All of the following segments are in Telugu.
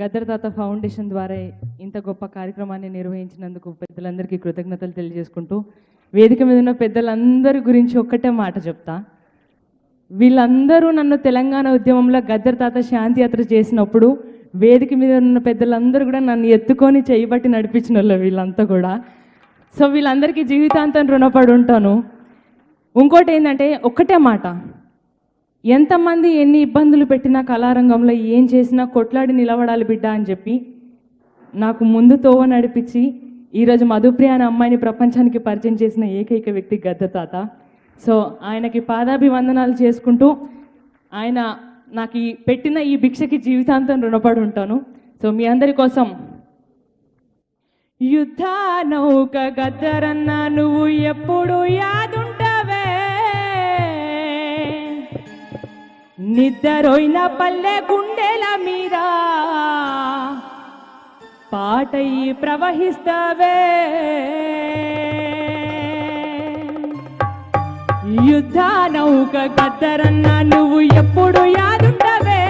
గద్దర్ తాత ఫౌండేషన్ ద్వారా ఇంత గొప్ప కార్యక్రమాన్ని నిర్వహించినందుకు పెద్దలందరికీ కృతజ్ఞతలు తెలియజేసుకుంటూ వేదిక మీద ఉన్న పెద్దలందరి గురించి ఒక్కటే మాట చెప్తా. వీళ్ళందరూ నన్ను తెలంగాణ ఉద్యమంలో గద్దర్ తాత శాంతి యాత్ర చేసినప్పుడు వేదిక మీద ఉన్న పెద్దలందరూ కూడా నన్ను ఎత్తుకొని చేయబట్టి నడిపించిన వాళ్ళు వీళ్ళంతా కూడా. సో వీళ్ళందరికీ జీవితాంతం రుణపడి ఉంటాను. ఇంకోటి ఏంటంటే ఒక్కటే మాట. ఎంతమంది ఎన్ని ఇబ్బందులు పెట్టినా కళారంగంలో ఏం చేసినా కొట్లాడి నిలబడాలి బిడ్డ అని చెప్పి నాకు ముందు తోవ నడిపించి ఈరోజు మధుప్రియ అనే అమ్మాయిని ప్రపంచానికి పరిచయం చేసిన ఏకైక వ్యక్తి గద్ద తాత. సో ఆయనకి పాదాభివందనాలు చేసుకుంటూ ఆయన నాకు ఈ పెట్టిన ఈ భిక్షకి జీవితాంతం రుణపడి ఉంటాను. సో మీ అందరి కోసం యుద్ధ నౌక గద్దరన్న నువ్వు ఎప్పుడు యా నిద్రపోయిన పల్లె గుండెల మీద. పాటయి ప్రవహిస్తావే. యుద్ధ నౌక గద్దరన్న నువ్వు ఎప్పుడు యాదుండవే.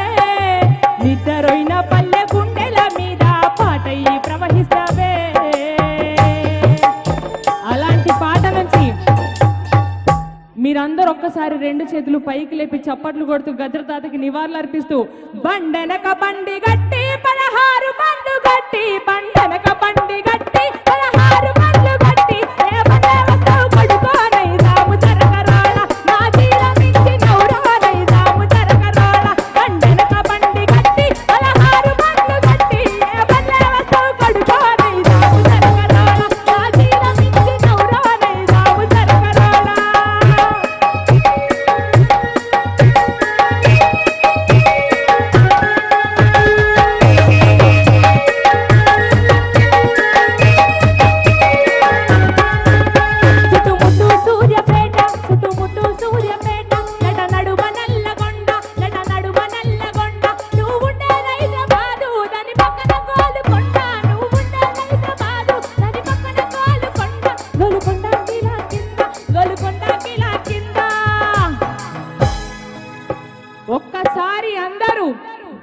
నిద్రపోయిన పల్లె గుండెల మీద పాటయి ప్రవహి మీరందరూ ఒక్కసారి రెండు చేతులు పైకి లేపి చప్పట్లు కొడుతూ గద్రతాతకి నివాళులు అర్పిస్తూ బండెనక బండి గట్టి పదహారు బండు గట్టి బండెనక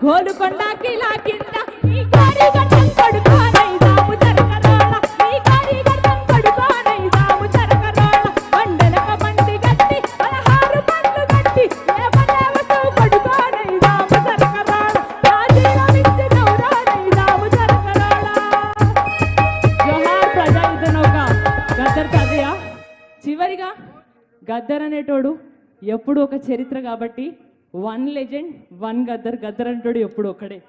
గోలుకొండ కిలా కింద నీ గారి గడ్డం కొడుకోనై రాము గారి గడ్డం కొడుకోనై రాము గట్టి పదహారు గట్టి కొడుకోనై రాము రాము జోహార్ గద్దర్ కదయా చివరిగా గద్దర్ అనేటోడు ఎప్పుడు ఒక చరిత్ర కాబట్టి one legend one Gaddar Gaddar అంటాడు ఎప్పుడు ఒక్కడే.